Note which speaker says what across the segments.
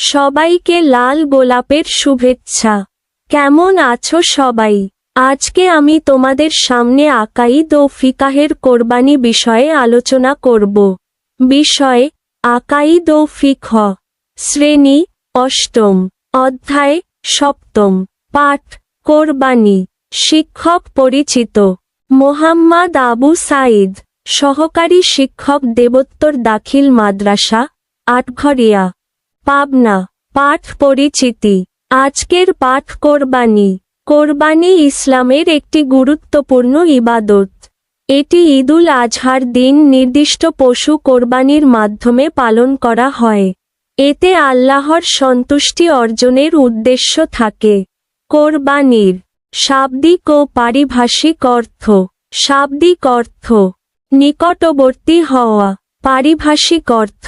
Speaker 1: সবাইকে লাল গোলাপের শুভেচ্ছা। কেমন আছো সবাই? আজকে আমি তোমাদের সামনে আকাইদ ও ফিকাহের কোরবানি বিষয়ে আলোচনা করব। বিষয় আকাইদ ও ফিকহ। শ্রেণি, অষ্টম অধ্যায়, সপ্তম পাঠ, কোরবানি। শিক্ষক পরিচিত। মোহাম্মদ আবু সাইদ সহকারী শিক্ষক দেবোত্তর দাখিল মাদ্রাসা, আটঘরিয়া। পাবনা, পাঠ পরিচিতি। আজকের পাঠ কোরবানি। কোরবানি ইসলামের একটি গুরুত্বপূর্ণ ইবাদত। এটি ঈদুল আজহার দিন নির্দিষ্ট পশু কোরবানির মাধ্যমে পালন করা হয়। এতে আল্লাহর সন্তুষ্টি অর্জনের উদ্দেশ্য থাকে। কোরবানির শাব্দিক ও পারিভাষিক অর্থ। শাব্দিক অর্থ নিকটবর্তী হওয়া। পারিভাষিক অর্থ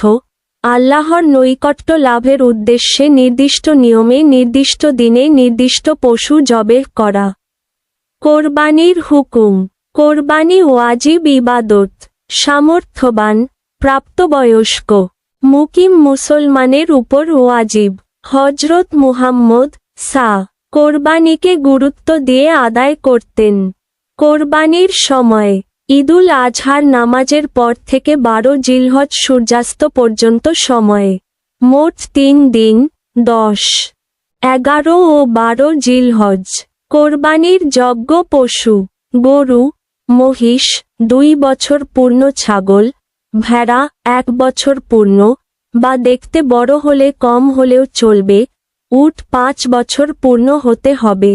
Speaker 1: আল্লাহর নৈকট্য লাভের উদ্দেশ্যে নির্দিষ্ট নিয়মে, নির্দিষ্ট দিনে, নির্দিষ্ট পশু জবেহ করা। কোরবানির হুকুম। কোরবানি ওয়াজিব ইবাদত। সামর্থ্যবান, প্রাপ্তবয়স্ক, মুকিম মুসলমানের উপর ওয়াজিব। হজরত মুহাম্মদ সা। কোরবানিকে গুরুত্ব দিয়ে আদায় করতেন। কোরবানির সময় ঈদুল আজহার নামাজের পর থেকে বারো জিলহজ সূর্যাস্ত পর্যন্ত সময়ে। মোট তিন দিন, দশ, এগারো ও বারো জিলহজ। কোরবানির যজ্ঞ পশু, গরু, মহিষ, দুই বছর পূর্ণ ছাগল, ভেড়া, এক বছর পূর্ণ, বা দেখতে বড় হলে কম হলেও চলবে, উট পাঁচ বছর পূর্ণ হতে হবে।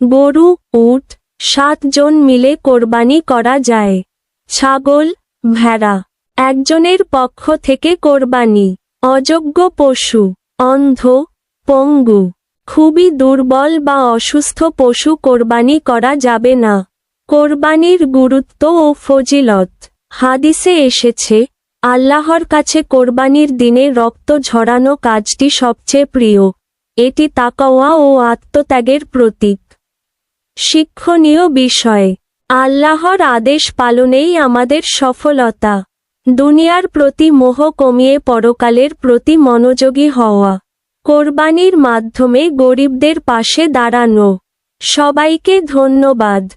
Speaker 1: গরু, উট সাতজন মিলে কোরবানি করা যায়। ছাগল, ভেড়া, একজনের পক্ষ থেকে কোরবানি। অযোগ্য পশু, অন্ধ, পঙ্গু। খুবই দুর্বল বা অসুস্থ পশু কোরবানি করা যাবে না। কোরবানির গুরুত্ব ও ফজিলত। হাদিসে এসেছে, আল্লাহর কাছে কোরবানির দিনে রক্ত ঝরানো কাজটি সবচেয়ে প্রিয়। এটি তাকওয়া ও আত্মত্যাগের প্রতীক। শিক্ষণীয় বিষয়। আল্লাহর আদেশ পালনেই আমাদের সফলতা। দুনিয়ার প্রতি মোহ কমিয়ে পরকালের প্রতি মনোযোগী হওয়া। কোরবানির মাধ্যমে গরিবদের পাশে দাঁড়ানো। সবাইকে ধন্যবাদ।